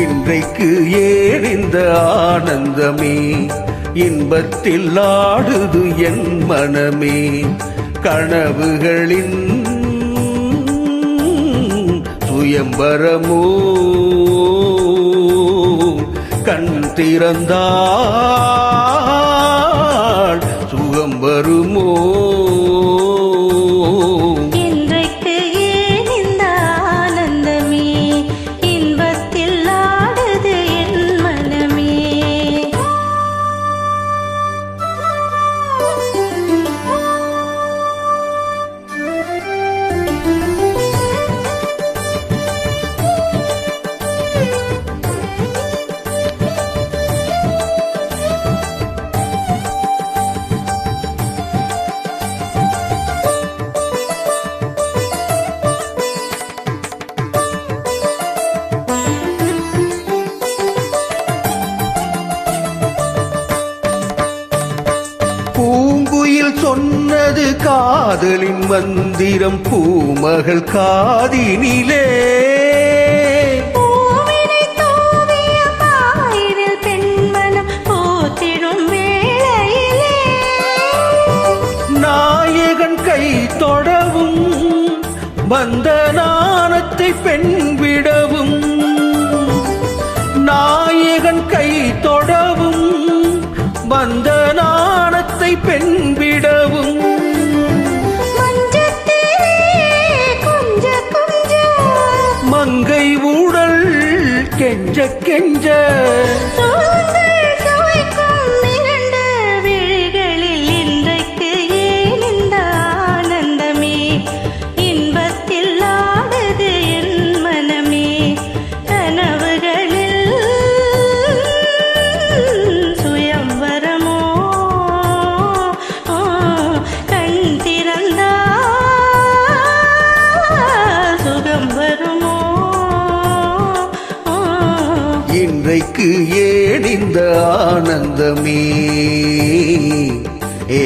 இன்றைக்கு ஏறிந்த ஆனந்தமே இன்பத்தில் ஆடுது என் மனமே. கனவுகளின் சுயம்பரமோ. கண் திறந்தார் சொன்னது காதலின் மந்திரம் பூமகள் காதினிலே. நாயகன் கை தொடவும் வந்த நாணத்தை பெண் விடவும். நாயகன் கை தொடவும் வந்த நாணத்தை பெண் கிடக்கின்ற இன்றைக்கு ஏனிந்த ஆனந்தமே? ஏ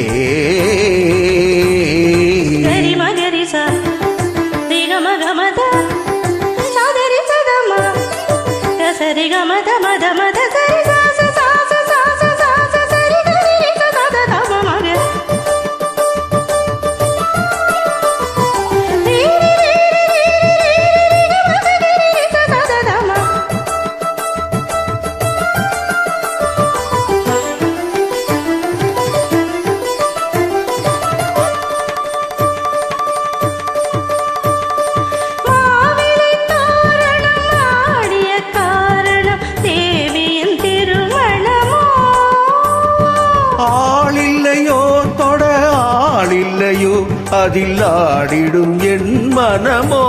அதில் ஆடிடும் என் மனமோ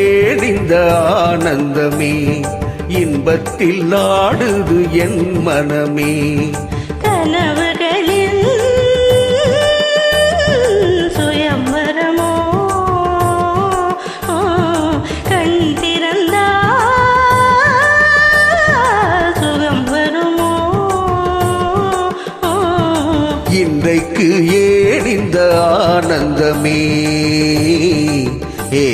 ஏறிந்த ஆனந்தமே இன்பத்தில் நாடுது என் மனமே. கனவுகளில் சுயம்பரமோ கண் திறந்தா சுகம் வருமோ? இன்றைக்கு ஏறிந்த ஆனந்தமே ஏ